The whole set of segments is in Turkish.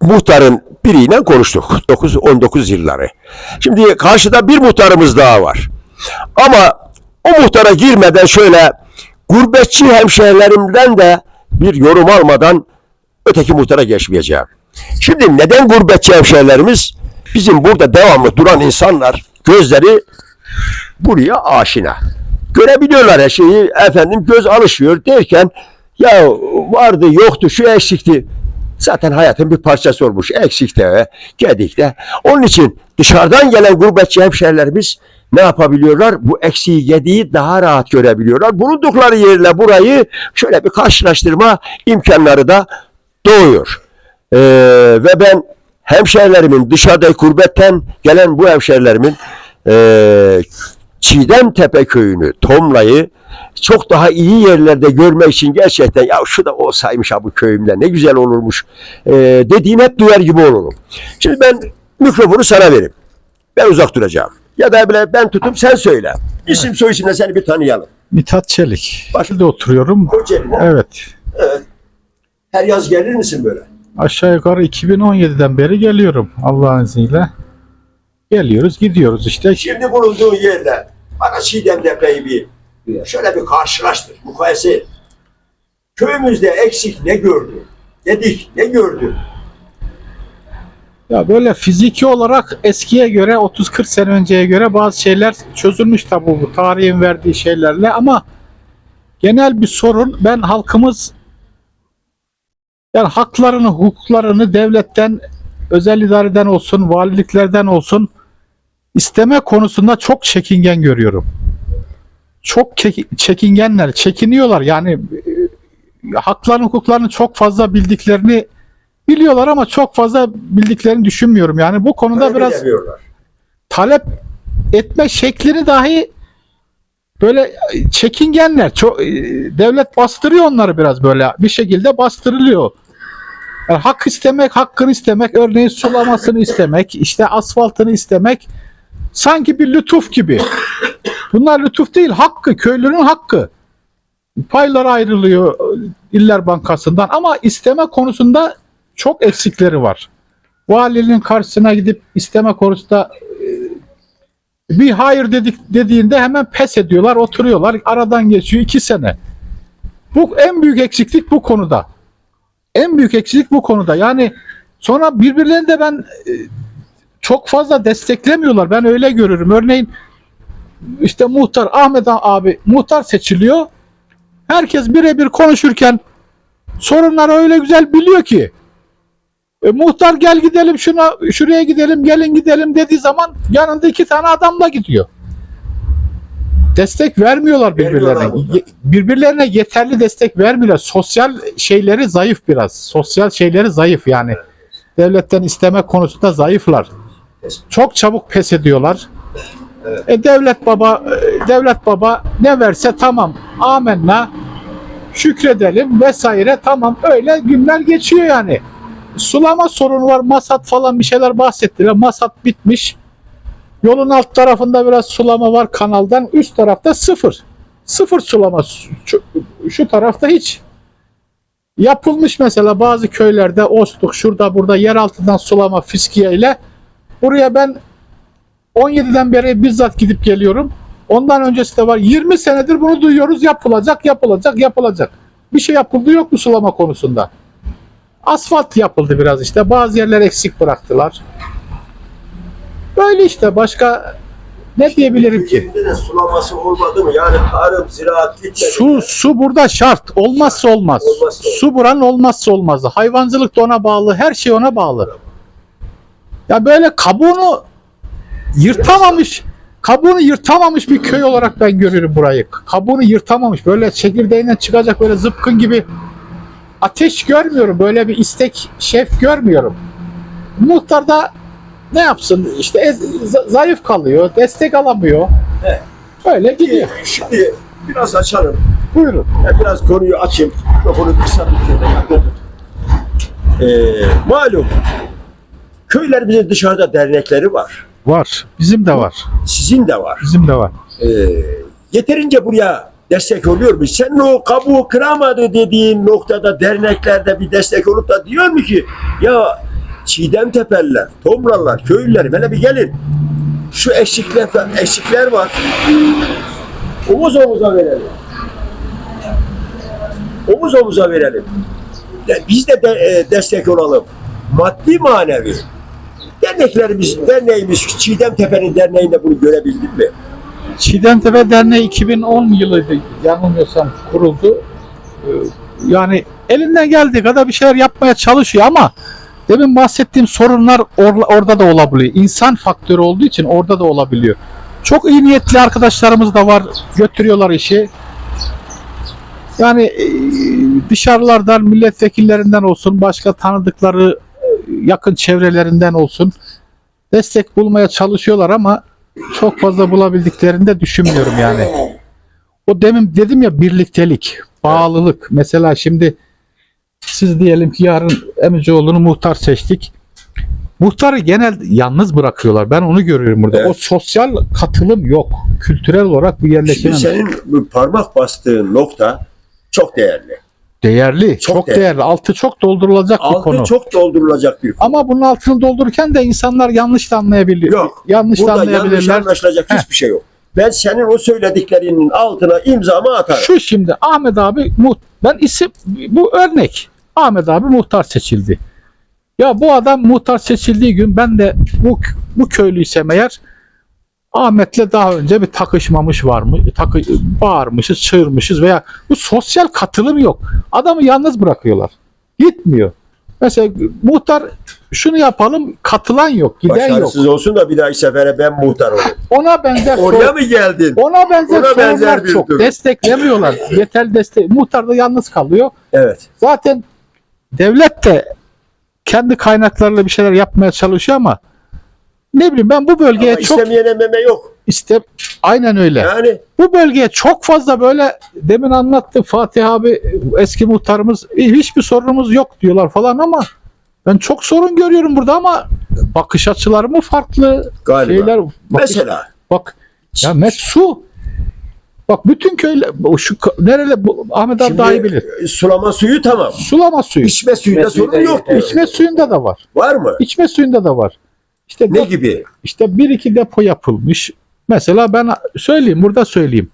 muhtarın biriyle konuştuk. 9-19 yılları. Şimdi karşıda bir muhtarımız daha var. Ama o muhtara girmeden şöyle gurbetçi hemşehrilerimden de bir yorum almadan öteki muhtara geçmeyeceğim. Şimdi neden gurbetçi hemşehrilerimiz? Bizim burada devamlı duran insanlar gözleri buraya aşina. Görebiliyorlar her şeyi. Efendim göz alışıyor derken ya vardı yoktu şu eksikti. Zaten hayatın bir parçası olmuş. Eksikte, gedikte. Onun için dışarıdan gelen gurbetçi hemşehrilerimiz ne yapabiliyorlar? Bu eksiği gediği daha rahat görebiliyorlar. Bulundukları yerle burayı şöyle bir karşılaştırma imkanları da doğuyor. Ee, ve ben hemşehrilerimin dışarıda gurbetten gelen bu hemşehrilerimin ee, Çiğdem Tepe köyünü, Tomla'yı çok daha iyi yerlerde görmek için gerçekten ya şu da olsaymış ha bu köyümde ne güzel olurmuş ee, dediğini hep duyar gibi olurum. Şimdi ben mikrofonu sana vereyim. Ben uzak duracağım. Ya da bile ben tutup sen söyle. İsim soy isimle seni bir tanıyalım. Mithat Çelik. Baş- Başında oturuyorum. Kocaeli'ne. Evet. Her yaz gelir misin böyle? Aşağı yukarı 2017'den beri geliyorum Allah'ın izniyle. Geliyoruz, gidiyoruz işte. Şimdi bulunduğun yerle bana Çiğdem Tepe'yi bir şöyle bir karşılaştır, mukayese et. Köyümüzde eksik ne gördün? Dedik ne gördün? Ya böyle fiziki olarak eskiye göre 30-40 sene önceye göre bazı şeyler çözülmüş tabi bu tarihin verdiği şeylerle ama genel bir sorun ben halkımız yani haklarını, hukuklarını devletten, özel idareden olsun, valiliklerden olsun isteme konusunda çok çekingen görüyorum. Çok çekingenler, çekiniyorlar. Yani e, haklarını, hukuklarını çok fazla bildiklerini biliyorlar ama çok fazla bildiklerini düşünmüyorum. Yani bu konuda Talep biraz edemiyorlar. talep etme şeklini dahi böyle çekingenler. Çok, e, devlet bastırıyor onları biraz böyle bir şekilde bastırılıyor. Yani hak istemek, hakkını istemek, örneğin sulamasını istemek, işte asfaltını istemek sanki bir lütuf gibi. Bunlar lütuf değil, hakkı, köylünün hakkı. Paylar ayrılıyor İller Bankası'ndan ama isteme konusunda çok eksikleri var. Valinin karşısına gidip isteme konusunda e, bir hayır dedik dediğinde hemen pes ediyorlar, oturuyorlar. Aradan geçiyor iki sene. Bu en büyük eksiklik bu konuda. En büyük eksiklik bu konuda. Yani sonra birbirlerini de ben e, çok fazla desteklemiyorlar. Ben öyle görürüm. Örneğin işte muhtar Ahmet abi muhtar seçiliyor. Herkes birebir konuşurken sorunları öyle güzel biliyor ki. E, muhtar gel gidelim şuna şuraya gidelim gelin gidelim dediği zaman yanında iki tane adamla gidiyor. Destek vermiyorlar birbirlerine. Vermiyorlar Birbirlerine yeterli destek vermiyorlar. Sosyal şeyleri zayıf biraz. Sosyal şeyleri zayıf yani. Devletten isteme konusunda zayıflar. Çok çabuk pes ediyorlar. E, devlet baba e, devlet baba ne verse tamam. Amenna. Şükredelim vesaire tamam öyle günler geçiyor yani. Sulama sorunu var. Masat falan bir şeyler bahsettiler. Masat bitmiş. Yolun alt tarafında biraz sulama var kanaldan. Üst tarafta sıfır. Sıfır sulama. Şu, şu tarafta hiç. Yapılmış mesela bazı köylerde Ostuk şurada burada yer altından sulama fiskiye ile. Buraya ben 17'den beri bizzat gidip geliyorum. Ondan öncesi de var. 20 senedir bunu duyuyoruz. Yapılacak, yapılacak, yapılacak. Bir şey yapıldı yok mu sulama konusunda? Asfalt yapıldı biraz işte. Bazı yerler eksik bıraktılar. Böyle işte başka ne diyebilirim ki? De sulaması olmadı mı? Yani tarım, ziraat gitmedi. Su su burada şart. Olmazsa olmaz. Olmazsa olmaz. Su buranın olmazsa olmazı. Hayvancılık da ona bağlı. Her şey ona bağlı. Ya böyle kabuğunu yırtamamış kabuğunu yırtamamış bir köy olarak ben görüyorum burayı. Kabuğunu yırtamamış. Böyle çekirdeğinden çıkacak böyle zıpkın gibi ateş görmüyorum. Böyle bir istek, şef görmüyorum. Muhtar da ne yapsın? İşte ez- za- zayıf kalıyor. Destek alamıyor. Evet. Öyle gidiyor. Şimdi biraz açalım. Buyurun. Ben biraz konuyu açayım. Mikrofonu kısa bir tut. Ee, malum köylerimizin dışarıda dernekleri var. Var. Bizim de var. Sizin de var. Bizim de var. Ee, yeterince buraya destek oluyor mu? Sen o kabuğu kıramadı dediğin noktada derneklerde bir destek olup da diyor mu ki ya Çiğdem Tepeller, Tomralılar, köylüler böyle bir gelin. Şu eşikler, eşikler var. Omuz omuza verelim. Omuz omuza verelim. Biz de, de e, destek olalım. Maddi manevi. Derneklerimiz, derneğimiz Çiğdem Tepe'nin derneğinde bunu görebildin mi? Çiğdemtepe Derneği 2010 yılıydı yanılmıyorsam kuruldu. Ee, Yani elinden geldiği kadar bir şeyler yapmaya çalışıyor ama demin bahsettiğim sorunlar or- orada da olabiliyor. İnsan faktörü olduğu için orada da olabiliyor. Çok iyi niyetli arkadaşlarımız da var. Götürüyorlar işi. Yani e, dışarılardan milletvekillerinden olsun, başka tanıdıkları yakın çevrelerinden olsun destek bulmaya çalışıyorlar ama çok fazla bulabildiklerini de düşünmüyorum yani. O demin dedim ya birliktelik, bağlılık. Mesela şimdi siz diyelim ki yarın Emicoğlu'nu muhtar seçtik. Muhtarı genel yalnız bırakıyorlar. Ben onu görüyorum burada. Evet. O sosyal katılım yok. Kültürel olarak bu Şimdi yerleşememiş. senin bu parmak bastığın nokta çok değerli. Değerli, çok, Çok değerli. değerli. Altı çok doldurulacak bir Altı konu. çok doldurulacak bir konu. Ama bunun altını doldururken de insanlar yanlış da anlayabiliyor. Yok. Yanlış da Burada yanlış anlayabilirler. anlaşılacak Heh. hiçbir şey yok. Ben senin o söylediklerinin altına imzamı atarım. Şu şimdi Ahmet abi mu- ben isim bu örnek. Ahmet abi muhtar seçildi. Ya bu adam muhtar seçildiği gün ben de bu bu köylüysem eğer Ahmet'le daha önce bir takışmamış var mı? Takı, bağırmışız, çığırmışız veya bu sosyal katılım yok. Adamı yalnız bırakıyorlar. Gitmiyor. Mesela muhtar şunu yapalım katılan yok, giden yok. Başarısız olsun da bir dahaki sefere ben muhtar olayım. Ona benzer Oraya mı geldin? ona benzer Ona benzer bir çok. durum. Desteklemiyorlar. Yeterli destek. Muhtar da yalnız kalıyor. Evet. Zaten devlet de kendi kaynaklarıyla bir şeyler yapmaya çalışıyor ama ne bileyim ben bu bölgeye Ama çok istemeyene meme yok. iste aynen öyle. Yani Bu bölgeye çok fazla böyle demin anlattı Fatih abi eski muhtarımız hiçbir sorunumuz yok diyorlar falan ama ben çok sorun görüyorum burada ama bakış açıları mı farklı galiba. şeyler bakış- Mesela bak ya met su bak bütün köyler bu şu nerede bu Ahmet abi daha iyi bilir. şimdi sulama suyu tamam. Sulama suyu. İçme suyunda İçme suyu sorun da- yok diyor. İçme suyunda da var. Var mı? İçme suyunda da var. İşte Ne dep- gibi? işte bir iki depo yapılmış. Mesela ben söyleyeyim burada söyleyeyim.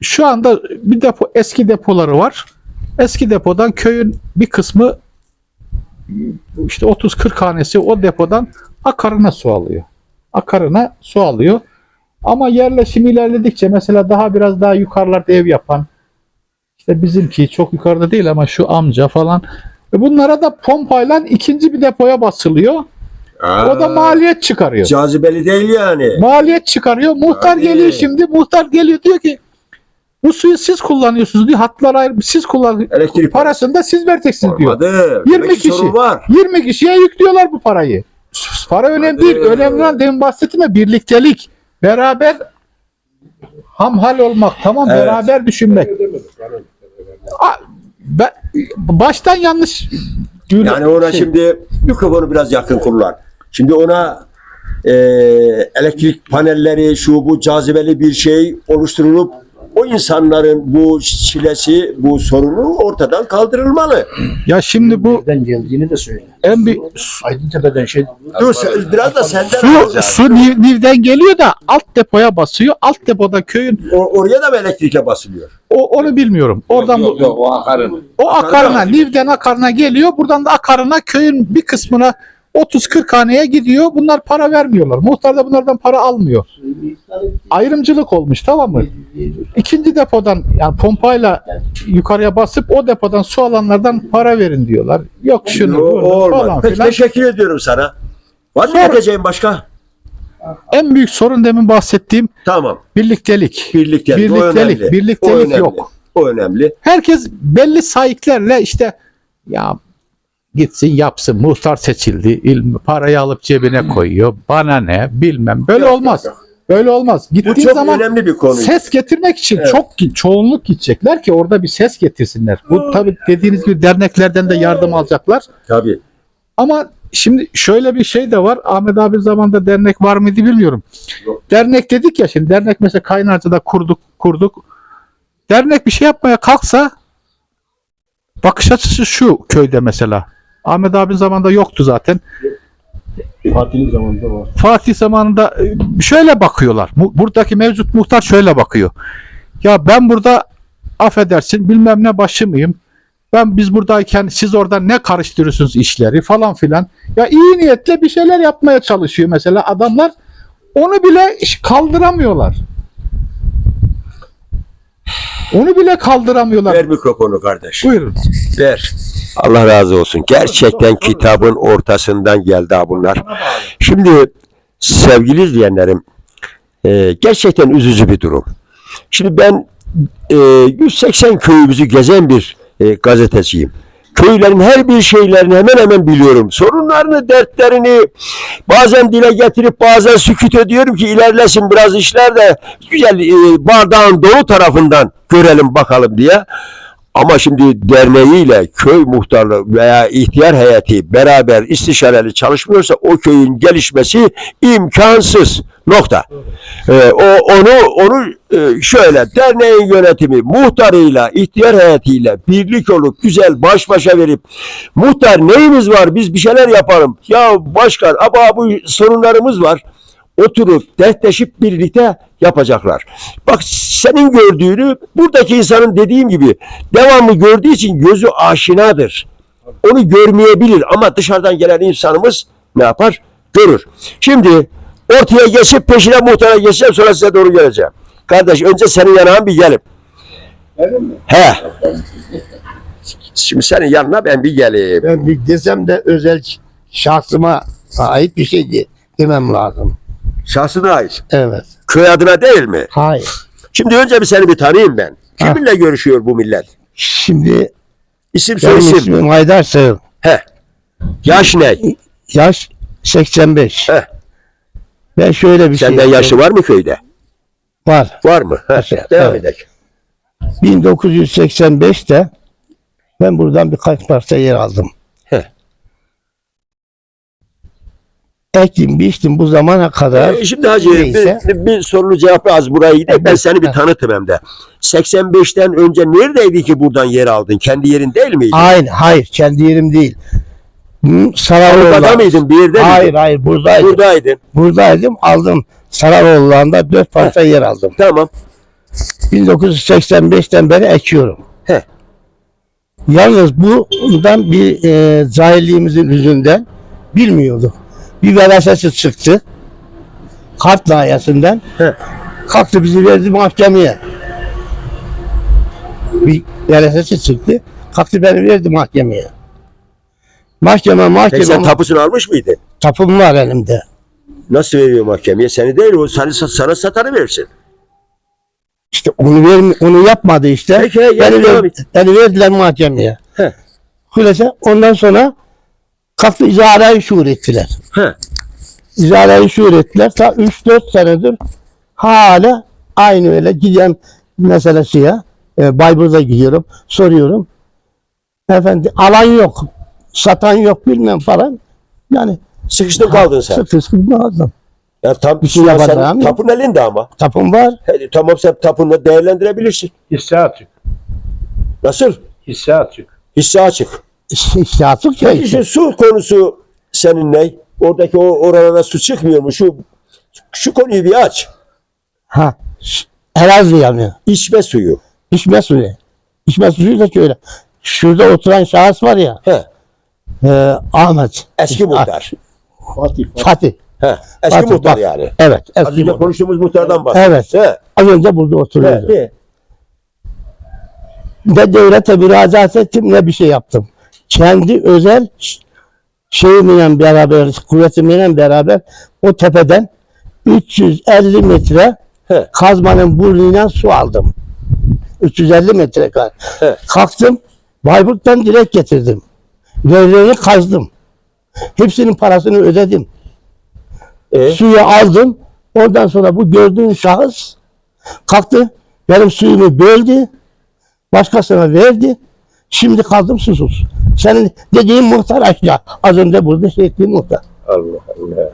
Şu anda bir depo eski depoları var. Eski depodan köyün bir kısmı işte 30-40 hanesi o depodan akarına su alıyor. Akarına su alıyor. Ama yerleşim ilerledikçe mesela daha biraz daha yukarılarda ev yapan işte bizimki çok yukarıda değil ama şu amca falan e bunlara da pompayla ikinci bir depoya basılıyor. O da Aa, maliyet çıkarıyor. Cazibeli değil yani. Maliyet çıkarıyor. Muhtar Tabii. geliyor şimdi. Muhtar geliyor diyor ki bu suyu siz kullanıyorsunuz diyor. Hatlar ayrı siz kullan Elektrik parasını da siz vereceksiniz diyor. Olmadı. 20 Demek ki kişi. var. 20 kişiye yüklüyorlar bu parayı. Para önemli Hadi. değil. Önemli olan demin bahsettim ya birliktelik. Beraber hamhal olmak. Tamam Evet. beraber düşünmek. Ben- baştan yanlış Yani ona şey- şimdi mikrofonu biraz yakın kullan. Şimdi ona e, elektrik panelleri şu bu cazibeli bir şey oluşturulup o insanların bu çilesi, bu sorunu ortadan kaldırılmalı. ya şimdi bu Nereden geldiğini de söyle. en bir Aydıntepe'den şey Dur sen- biraz da senden Su, alacağız. su Niv- Niv'den geliyor da alt depoya basıyor. Alt depoda köyün O- oraya da mı elektrikle basılıyor? o onu bilmiyorum. Oradan yok, yok, o akarın. o akarına Akarına. Niv'den akarına geliyor. Buradan da akarına köyün bir kısmına 30-40 haneye gidiyor. Bunlar para vermiyorlar. Muhtar da bunlardan para almıyor. Ayrımcılık olmuş tamam mı? İkinci depodan yani pompayla yukarıya basıp o depodan su alanlardan para verin diyorlar. Yok şunu O, o falan. Peki filan. teşekkür ediyorum sana. Var mı Sonra- diyeceğim başka? En büyük sorun demin bahsettiğim Tamam. birliktelik. Birliktelik. o Birliktelik, önemli. birliktelik o önemli. yok. O önemli. Herkes belli sahiplerle işte ya gitsin yapsın. Muhtar seçildi. İl, parayı alıp cebine koyuyor. Bana ne? Bilmem. Böyle Yok, olmaz. yok, böyle olmaz. Bu gittiğin çok zaman önemli bir konu. ses getirmek için Evet. çok çoğunluk gidecekler ki orada bir ses getirsinler. Bu tabi dediğiniz gibi derneklerden de yardım alacaklar. Tabii. ama şimdi şöyle bir şey de var. Ahmet abi zamanında dernek var mıydı bilmiyorum. Yok. dernek dedik ya şimdi dernek mesela Kaynarca'da kurduk kurduk. Dernek bir şey yapmaya kalksa bakış açısı şu köyde mesela. Ahmet abinin zamanında yoktu zaten. Fatih'in zamanında var. Fatih zamanında e, şöyle bakıyorlar. Bu- Buradaki mevcut muhtar şöyle bakıyor. Ya ben burada affedersin bilmem ne başı mıyım? Ben biz buradayken siz orada ne karıştırıyorsunuz işleri falan filan. Ya iyi niyetle bir şeyler yapmaya çalışıyor mesela adamlar. Onu bile kaldıramıyorlar. Onu bile kaldıramıyorlar. Ver mikrofonu kardeş. Buyurun. Ver. Allah razı olsun. Gerçekten kitabın ortasından geldi ha bunlar. Şimdi sevgili izleyenlerim e, gerçekten üzücü bir durum. Şimdi ben e, 180 köyümüzü gezen bir e, gazeteciyim. Köylerin her bir şeylerini hemen hemen biliyorum. Sorunlarını, dertlerini bazen dile getirip bazen sükut ediyorum ki ilerlesin biraz işler de güzel e, bardağın dolu tarafından görelim bakalım diye. Ama şimdi derneğiyle köy muhtarlığı veya ihtiyar heyeti beraber istişareli çalışmıyorsa o köyün gelişmesi imkansız. Nokta. Ee, o onu onu e, şöyle derneğin yönetimi muhtarıyla ihtiyar heyetiyle birlik olup güzel baş başa verip muhtar neyimiz var biz bir şeyler yapalım. Ya başkan ama bu sorunlarımız var oturup dertleşip birlikte yapacaklar. Bak senin gördüğünü buradaki insanın dediğim gibi devamlı gördüğü için gözü aşinadır. Onu görmeyebilir ama dışarıdan gelen insanımız ne yapar? Görür. Şimdi ortaya geçip peşine muhtara geçeceğim sonra size doğru geleceğim. Kardeş önce senin yanına bir gelip. He. Şimdi senin yanına ben bir geleyim. Ben bir desem de özel şahsıma ait bir şey de- demem lazım. Şahsına ait. Evet. Köy adına değil mi? Hayır. Şimdi önce bir seni bir tanıyayım ben. Ha. Kiminle görüşüyor bu millet? Şimdi İsim benim isim. ismim Haydar Sığıl. He. Yaş ne? Yaş 85. Heh. Ben şöyle bir Senden şey yaşlı var mı köyde? var. Var mı? He. Yaşlı, Devam evet. edelim. 1985'te ben buradan birkaç parça yer aldım. He. Ektim biçtim bu zamana kadar. Ee, şimdi hacı neyse. bir, bir sorulu cevap az buraya gidelim. Ben seni bir tanıtım hem de. 85'ten önce neredeydi ki buradan yer aldın? Kendi yerin değil miydi? Hayır, hayır kendi yerim değil. Sararoğlu'nda. mıydın? Bir yerde Hayır, miydin? hayır buradaydım. Buradaydın. Buradaydım aldım. Sararoğlu'nda dört parça yer aldım. Tamam. 1985'ten beri ekiyorum. He. Yalnız bundan bir e, cahilliğimizin yüzünden bilmiyorduk. Bir verasesi çıktı. Kart layihesinden. He. Kalktı bizi verdi mahkemeye. Bir verasesi çıktı. Kalktı beni verdi mahkemeye. Mahkeme Peki mahkeme sen tapusunu almış mıydın? tapum var elimde. Nasıl veriyor mahkemeye? Seni değil o sana, sana satanı versin. İşte onu vermi, onu yapmadı işte. Peki, yani beni, ver, beni verdiler mahkemeye. He. Öyleyse ondan sonra kalktı izareyi şuur ettiler. He. İzareyi şuur ettiler. Ta 3-4 senedir hala aynı öyle giden mesela şeye e, Bayburt'a gidiyorum soruyorum. Efendi alan yok. Satan yok bilmem falan. Yani Sıkıştın kaldın sen. sıkı sıkı lazım. Ya tam Bir şey yok. tapun elinde ama. Tapum var. He, tamam sen tapunu değerlendirebilirsin. Hisse açık. Nasıl? Hisse açık. Hisse açık. Ya Peki işte. şu su konusu senin ne? Oradaki o oralara su çıkmıyor mu? Şu şu konuyu bir aç. Ha. Elazığ yani. İçme suyu. İçme suyu. İçme suyu da şöyle. Şurada oturan şahıs var ya. He. e, Ahmet. Eski muhtar. Fatih. Fatih. He. Eski Fatih, muhtar bak. yani. Evet. Az Eski önce muhtar. konuştuğumuz muhtardan bahsediyoruz. Evet. He. Az önce burada oturuyordu. He. he. Ne devlete müracaat ettim ne bir şey yaptım. Kendi özel şeyimle beraber, kuvvetimle beraber o tepeden 350 metre He. kazmanın burnuyla su aldım. 350 metre kadar. He. Kalktım, Bayburt'tan direkt getirdim. Devlerini kazdım. Hepsinin parasını ödedim. E, Suyu aldım. Ondan sonra bu gördüğün şahıs kalktı. Benim suyumu böldü. Başkasına verdi. Şimdi kaldım susuz. Senin dediğin muhtar aşağı. Az önce burada şey ettiğin muhtar. Allah Allah.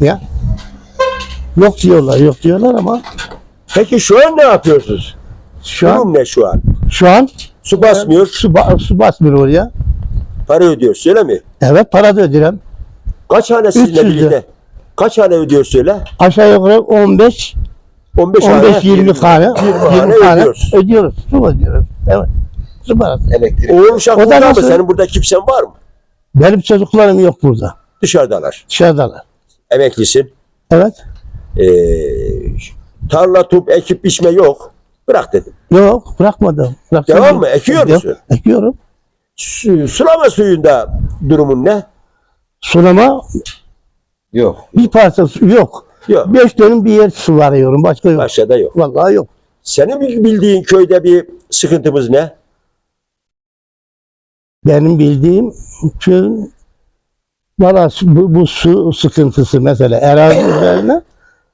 Ya. Yok diyorlar, yok diyorlar ama Peki şu an ne yapıyorsunuz? şu an Durum ne şu an? şu an Su basmıyor, Su, ba- su basmıyor oraya. para ödüyor. Söyle mi? Evet para da ödüyorum. Kaç hane sizinle 300 lira. birlikte? Kaç hane ödüyor söyle? Aşağı yukarı 15 15 hane. 15-20 tane 20 20 hane ödüyoruz. ödüyoruz. Su ödüyoruz. Evet. Su parası. Elektrik. Oğlum uşak O da burada mı? Senin burada kimsen var mı? Benim çocuklarım yok burada. Dışarıdalar. Dışarıdalar. Emeklisin. Evet. Ee, tarla, tup, ekip, biçme yok. Bırak dedim. Yok bırakmadım. Bıraksam Devam mı? Ekiyor Yok, musun? Ekiyorum. Su, sulama suyunda durumun ne? Sulama Yok. bir parça su yok. Yok. Beş dönüm bir yer su varıyorum. Başka yok. Aşağıda yok. Vallahi yok. Senin bildiğin köyde bir sıkıntımız ne? Benim bildiğim valla su- bu, bu su sıkıntısı mesela arazi üzerine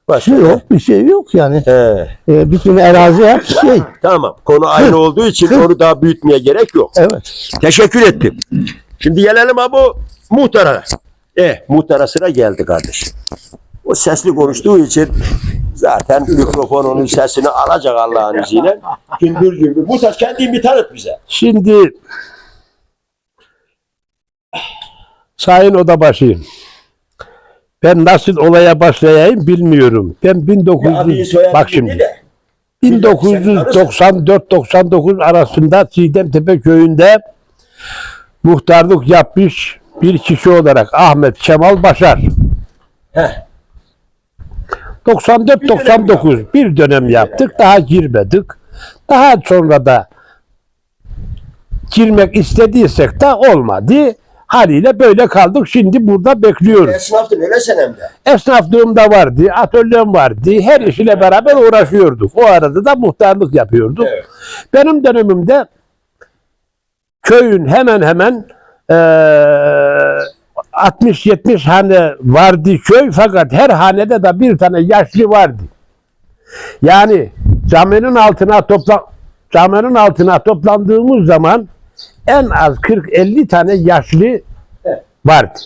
Başka yok bir şey yok yani. He, E, bütün arazi hep şey. tamam. Konu aynı olduğu için onu daha büyütmeye gerek yok. Evet. Teşekkür ettim. Şimdi gelelim ha bu muhtara. Eh muhtara sıra geldi kardeşim. O sesli konuştuğu için zaten mikrofon onun sesini alacak Allah'ın izniyle. Gümbür gümbür. Muhtar kendin bir tanıt bize. Şimdi Sayın Odabaşı ben nasıl olaya başlayayım bilmiyorum. Ben Adıyı 1900 soyadını bak şimdi de. 1994-99 arasında Çiğdemtepe köyünde muhtarlık yapmış bir kişi olarak Ahmet Kemal Başar. Heh. 94-99 bir dönem yaptık. Daha girmedik. Daha sonra da girmek istediysek de olmadı. Haliyle böyle kaldık. Şimdi burada bekliyoruz. Esnaftın öyle senemde. Esnaflığım da vardı, atölyem vardı. Her işiyle beraber uğraşıyorduk. O arada da muhtarlık yapıyorduk. Evet. Benim dönemimde köyün hemen hemen eee 60-70 hane vardı köy fakat her hanede de bir tane yaşlı vardı. Yani caminin altına topla caminin altına toplandığımız zaman en az 40-50 tane yaşlı vardı.